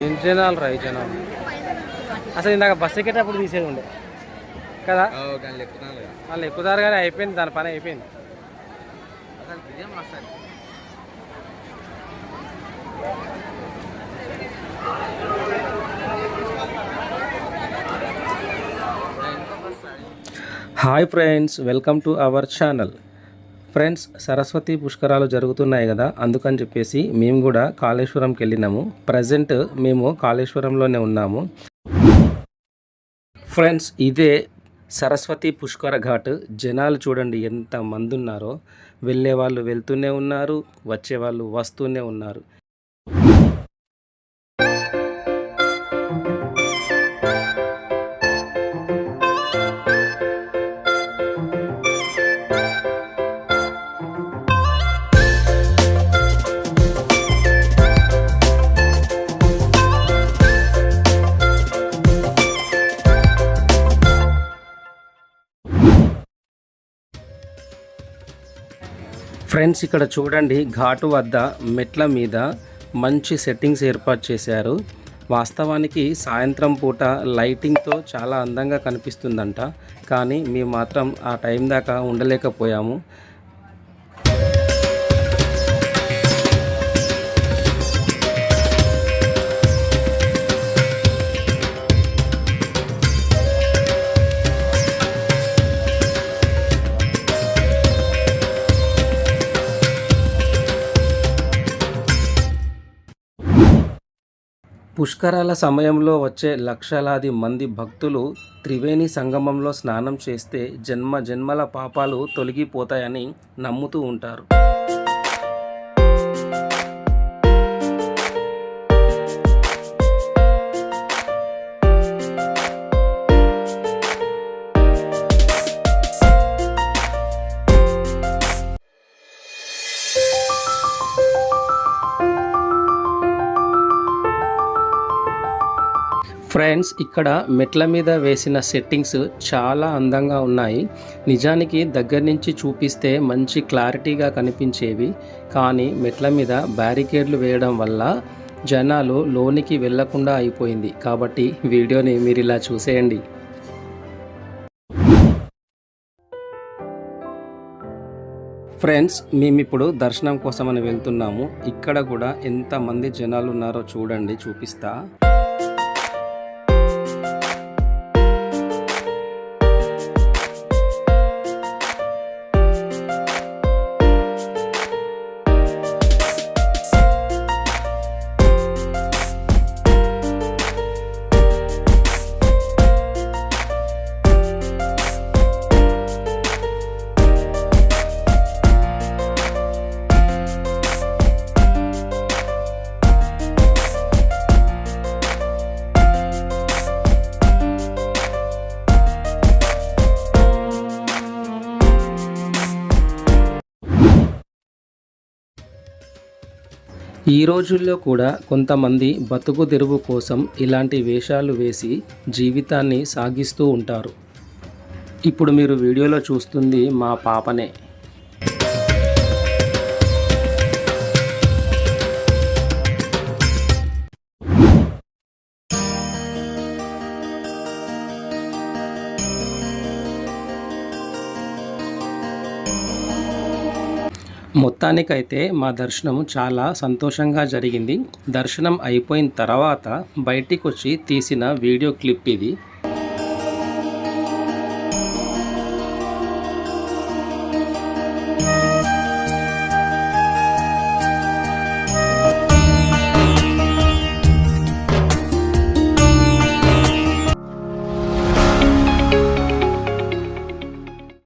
ఏం జనాలు రా ఈ జనాలు? అసలు ఇందాక బస్ ఎక్కేటప్పుడు తీసేది ఉండే. కదా? వాళ్ళు ఎక్కుతారు కానీ అయిపోయింది దాని పని అయిపోయింది. Hi friends welcome to our channel. Friends Saraswati పుష్కరాలు జరుగుతున్నాయి కదా అందుకని చెప్పేసి మేము కూడా కాళేశ్వరంకి వెళ్ళినాము. ప్రజెంట్ మేము కాళేశ్వరంలోనే ఉన్నాము. ఫ్రెండ్స్ ఇదే సరస్వతి పుష్కర ఘాట్. జనాలు చూడండి ఎంత మంది ఉన్నారో. వెళ్ళే వాళ్ళు వెళ్తూనే ఉన్నారు వచ్చే వాళ్ళు వస్తూనే ఉన్నారు. ఫ్రెండ్స్ ఇక్కడ చూడండి ఘాటు వద్ద మెట్ల మీద మంచి సెట్టింగ్స్ ఏర్పాటు చేశారు. వాస్తవానికి సాయంత్రం పూట లైటింగ్తో చాలా అందంగా కనిపిస్తుందంట. కానీ మేము మాత్రం ఆ టైం దాకా ఉండలేకపోయాము. పుష్కరాల సమయంలో వచ్చే లక్షలాది మంది భక్తులు త్రివేణి సంగమంలో స్నానం చేస్తే జన్మ జన్మల పాపాలు తొలగిపోతాయని నమ్ముతూ ఉంటారు. ఫ్రెండ్స్ ఇక్కడ మెట్ల మీద వేసిన సెట్టింగ్స్ చాలా అందంగా ఉన్నాయి. నిజానికి దగ్గర నుంచి చూపిస్తే మంచి క్లారిటీగా కనిపించేవి. కానీ మెట్ల మీద బ్యారికేడ్లు వేయడం వల్ల జనాలు లోనికి వెళ్ళకుండా అయిపోయింది. కాబట్టి వీడియోని మీరు ఇలా చూసేయండి. ఫ్రెండ్స్ మేమిప్పుడు దర్శనం కోసమని వెళ్తున్నాము. ఇక్కడ కూడా ఎంతమంది జనాలు ఉన్నారో చూడండి చూపిస్తా. ఈ రోజుల్లో కూడా కొంతమంది బతుకు తెరువు కోసం ఇలాంటి వేషాలు వేసి జీవితాన్ని సాగిస్తూ ఉంటారు. ఇప్పుడు మీరు వీడియోలో చూస్తుంది మా పాపనే. మొత్తానికైతే మా దర్శనం చాలా సంతోషంగా జరిగింది. దర్శనం అయిపోయిన తర్వాత బయటికి వచ్చి తీసిన వీడియో క్లిప్ ఇది.